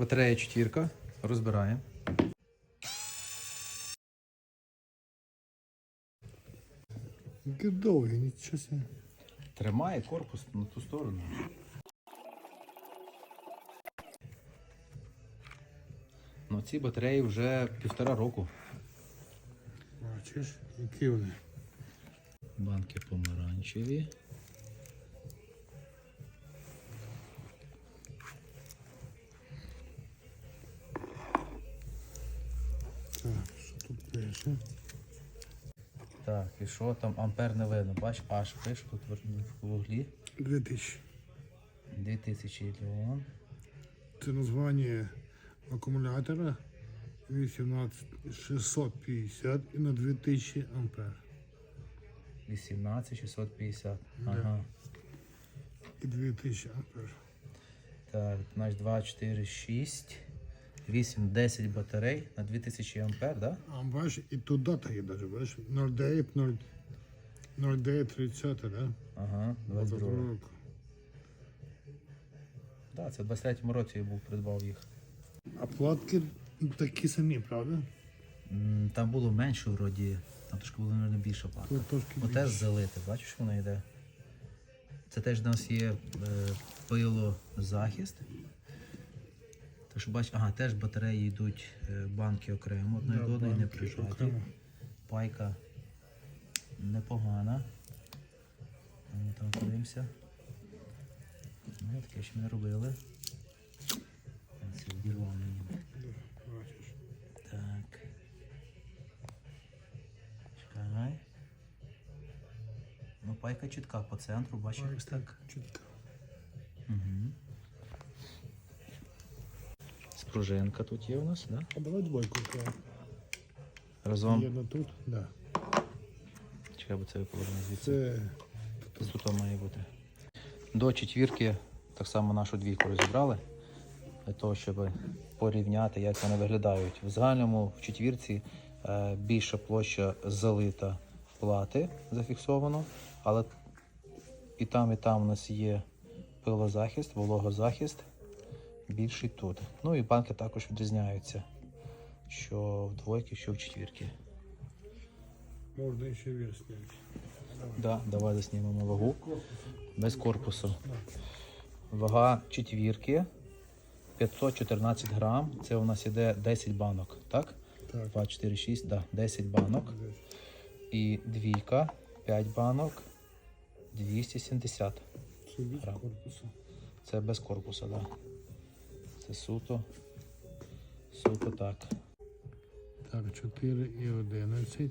Батарея четвірка. Розбираємо. Довгий, нічого себе. Тримає корпус на ту сторону. Ну, ці батареї вже півтора року. Бачиш, які вони. Банки помаранчеві. Так, що тут пише? Так, і що там ампер не видно? Бач, аж пише тут в вуглі. 2000. 2000 леон. Це названня акумулятора 18650 і на 2000 ампер. 18650. Ага. І 2000 ампер. Так, значить 2, 4, 6, 8, 10 батарей на 2000 ампер, да? А бачиш, і дата є навіть, бачиш? 09, 0, 09, 30, да? Ага, 22. 22 року. Так, це в 23-му році я був придбав їх. А платки такі самі, правда? М, Там було менше вроді, там трошки було, мабуть, більше плата. Тут трошки Оте більше. залите, бачиш, воно йде. Це теж у нас є е, пилозахист. Так що бач, ага, теж батареї йдуть е, банки окремо, одної Да, до одної не прижаті. Пайка непогана. Ми там подивимося. Ну, таке ще ми робили. Це відірвав мені. Бачиш. Так. Чекай. Ну, пайка чітка по центру, бачиш так. Чітко. Спружинка тут є у нас, да? А давай двойку окремо. Разом. Є на тут? Да. Чекай, бо це положено звідси. Це Тут тут має бути. До четвірки так само нашу двійку розібрали. Для того, щоб порівняти, як вони виглядають. В загальному в четвірці е, більша площа залита плати зафіксовано, але і там, і там у нас є пилозахист, вологозахист, більший тут. Ну і банки також відрізняються, що в двойки, що в четвірки. можна ще вес зняти. Да, давай заснімемо вагу. Без корпусу. Вага четвірки 514 грам. Це у нас іде 10 банок, так? Так. 2, 4, 6, да, 10 банок. І двійка 5 банок 270. Це без Грам. Це без корпусу, так. Да. Це суто. Суто так. Так, 4 і 11.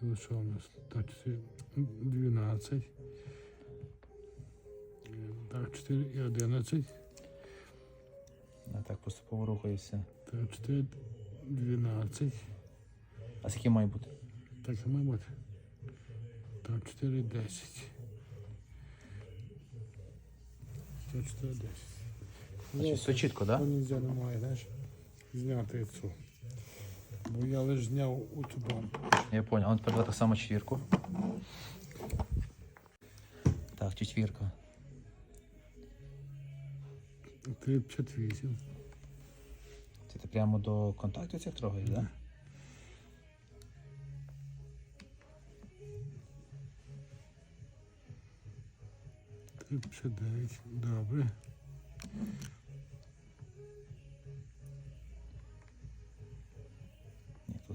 Тут що у нас? Так, це 12. Е, Так, 4 і 11. Я так поступово рухаюся. Так, 4, 12. А скільки має бути? Так, і мабуть. Так, 4, 10. Так, 4, 10. Значить, все чітко, так? Да? нельзя немає, знаєш, зняти цю. Бо я лише зняв у цю банку. Я понял. Он тепер так само четвірку. Так, четвірка. 358. Це ти прямо до контакту цих трогаєш, так? Да? Три 59. Добре.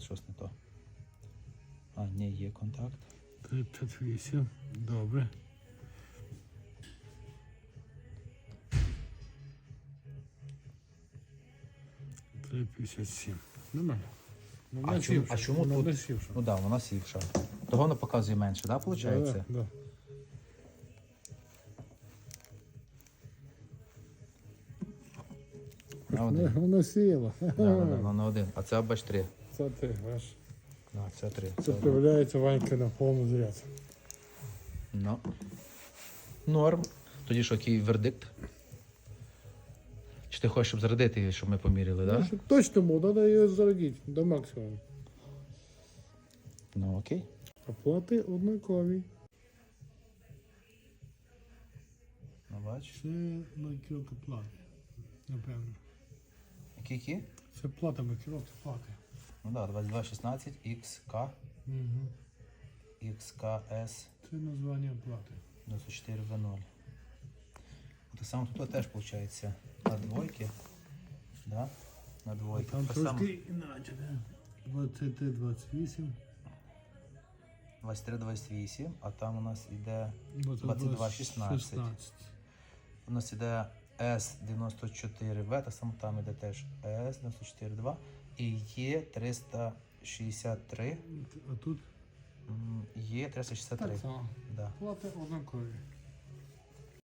Щось не то. А, ні, є контакт. 358. Добре. Три п'ятдесят сім. Нормально. Ну, А чому- а чому вона тут- не сівша. Ну так, да, вона сівша. Того не показує менше, так, да, виходить? Да, да. На один. Вона сіла. Да, да, да, ну, на один. А це бач три. Це ти, бачиш. Да, це три. Це проявляється Ванька на повну заряд. Ну. Норм. Тоді що, який вердикт? Чи ти хочеш, щоб зарядити її, щоб ми поміряли, так? Ну, Да? щоб точно було, треба її зарядити до максимуму. Ну окей. Оплати однакові. Ну бач. Це на кілька плати. напевно. Які? Це платами, керовці плати. Ну да, 2216 XK, Угу. XKS Це названня плати. 94 V0. Так само тут теж виходить на двойки. Да? На двойки. Там трошки іначе, да? 20 28 2328, а там у нас іде 22 16. У нас іде S94V, так само там іде теж S942 і є 363. А тут м, Є 363. так само. Да. Плати однакові.